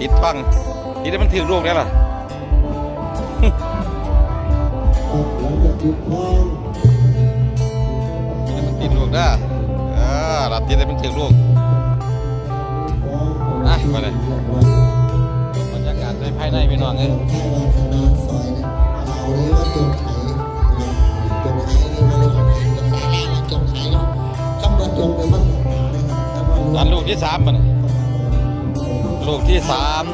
ติดฟังติดได้มันถึงลูกได้ล่ะหลังจากหยุดทองติดได้มันติดลูกได้อเออรับติดได้มันถึงลูกอะมาเลยบรรยากาศในภายในพี่น้องเอ้ยแค่ว่าขนาดซอยนะเอาเลยว่าจงไขจงไขนี่มาเลยภาษาลาวว่าจงไขเนาะคำว่างเป็นภาษานะครับคำว่าอันลูกที่สามมัน ลูกที่สาม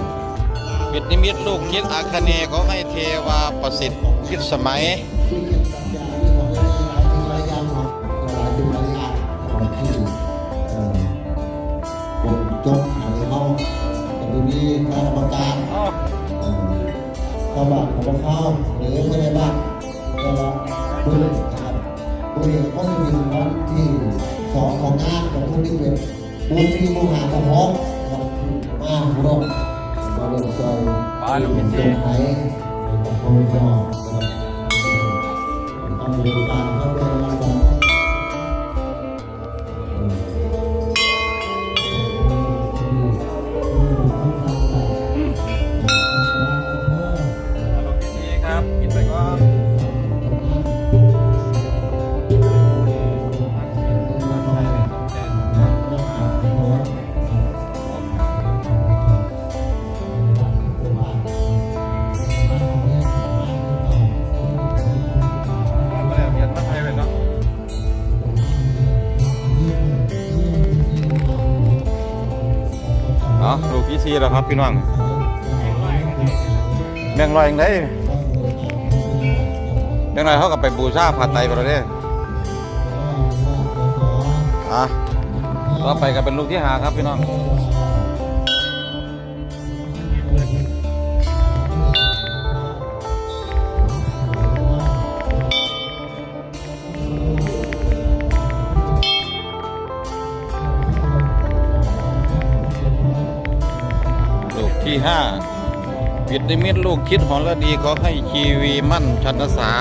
ปิดนิมิตลูกคิดอาคเนย์ขอให้เทวาประสิทธิ์คิดสมัยผมจงไขเขาแต่มีการประกาศอ๋อเข้าบ้านของเขาหรือไม่ได้บ้านก็ละปืนครับปืนก็จะมีวันที่สองของงานของทุกที่เป็นบูซีมูหาห้อม ครับมาร่วมมาร่วมซอยปลาลูกที่จสี่งไห้กับพระเจ้าทำบริการเขาเป็น นาะลูกที่สี่แล้วครับพี่น้องแมงลอยยังไงแมงลอยเขากับไปบูชาผัดไตประเด้อะต่อไปก็เป็นลูกที่หาครับพี่น้อง ห้าปิดนิมิตลูกคิดหอนละดีขอให้ชีวีมั่นชันษา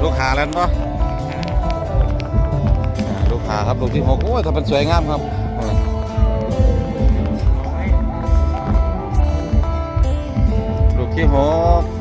ลูกหาแล้วเนาะลูกหาครับลูกที่หกโอ้ยถ้าเป็นสวยงามครับลูกที่หก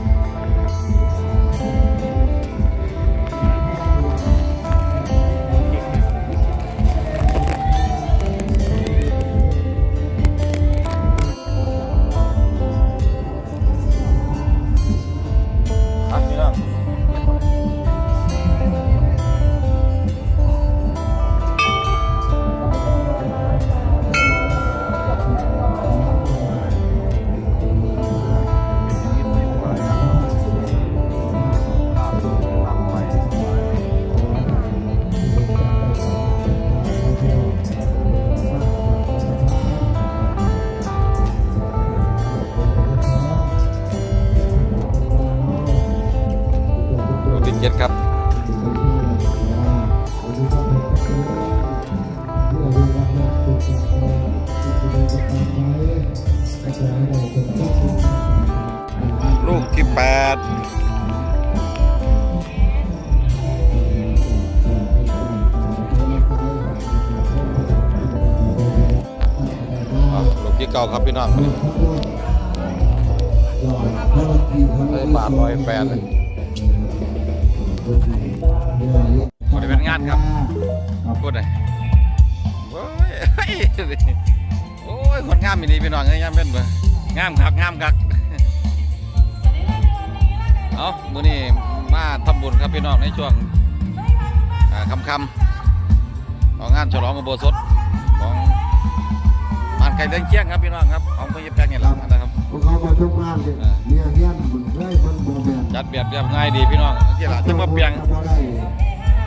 จ็ดครับลูกที่แปดลูกที่เก้าครับพี่น้องเลยบาทร้อยแปดเลย บริเวณงานครับพูดเลยโอ้ยเฮ้ยโอ้ยคนงามมีดีพี่น้องเอ้ยงามเป็นเบองามคักงามคักเอามื้อนี้มาทำบุญครับพี่น้องในช่วงอ่าค่ำๆของงานฉลองอุโบสถของบ้านไก่เลี้ยงเชียงครับพี่น้องครับของพ่อเย็บแปลงนี่แหละนะครับพ วกเขามาทุกงานเลยเนี่ยเฮียนมึงเฮ้ยมันโมเมนต์จัดแบบเรียบง่ายดีพี่น้องที่ละที่มาเปียง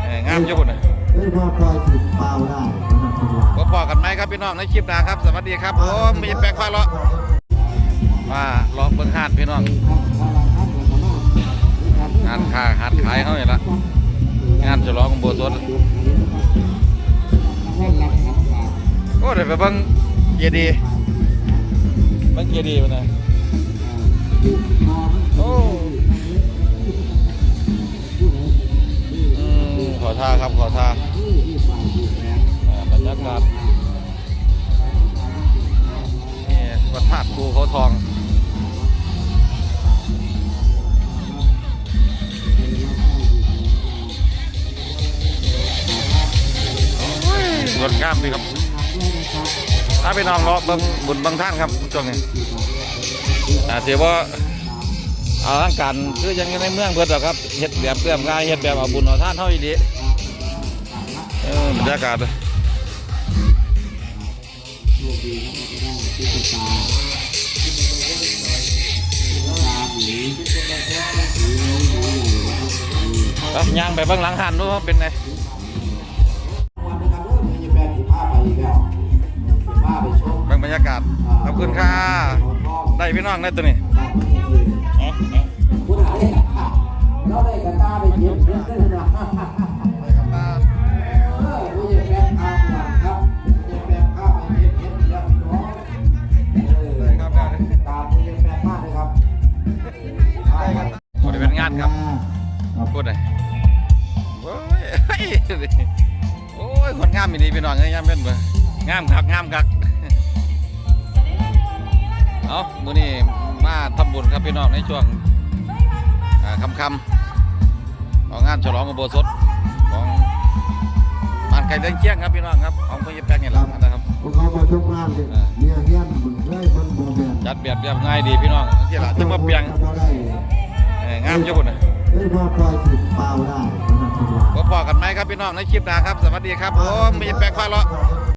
เอ่องามเจ้าบุญนะเฮ้ยพอคอยถึงเปล่าได้นะครับคุณว่าพบพอกันไหมครับพี่น้องในคลิปหน้าครับ สวัสดีครับผมมีแปลงพาเลาะมาเลาะเบิ้งหาดพี่น้องงานค้าหาดขายเขาเนี่ยละงานฉลองอุโบสถโอ้เดี๋ยวไปเบิ้งเกียร์ดี ย์เบิ้งเกียร์ดีย์ไปนะโอ้อืมขอท่าครับขอท่าอ่าบรรยากาศประทาดภูเขาทองโอ้ยงดงามดีครับ ถ้าไปนองเลาะเบิ่งบุญบางท่านครับช่วงนี้อาเสียว่าเอาร่างการคือยังในเมืองเพื่อนหรอครับเฮ็ดแบบเพื่อมกายเฮ็ดแบบเอาบุญเอาท่านเท่าอีดีบรรยากาศครับย่างไปเบื้องหลังหันดูว่าเป็นไง รรยากาศขอบคุณค่ะได้พี่น้องได้ตัวนี้อ๋ออ๋อผู้หาเนี่ยเราได้กระตาไปเย็บเย็บได้เลยนะเออผู้จะแปลงผ้าหลังครับผู้จะแปลงผ้าไปเย็บเย็บแล้วพี่น้องเออตามผู้จะแปลงผ้าเลยครับผ้าไปบริเวณงานครับพูดเลยโอ้ยเฮ้ยโอ้ยคนงามมีดีพี่น้องเอ้ยงามเป็นเบ่งามคักงามคักเอามื้อนี้มาทำบุญครับพี่น้องในช่วงอ่าค่ำๆของงานฉลองอุโบสถของบ้านไก่เลี้ยงเชียงครับพี่น้องครับของพ่อเย็บแป้งนี่แหละนะครับพวกเขามาทุกงานเลยเนี่ยเฮียนมึงได้มันโมเมนต์จัดแบบแบบง่ายดีพี่น้องที่ละที่มาเปลียงบ่ได้เอ้ยงามอยู่พุ่นน่ะได้มาปล่อยถึงเปล่าได้นะครับพบกันไหมครับพี่น้องในคลิปหน้าครับสวัสดีครับผมไม่ใช่แปลกฟ้าเลาะ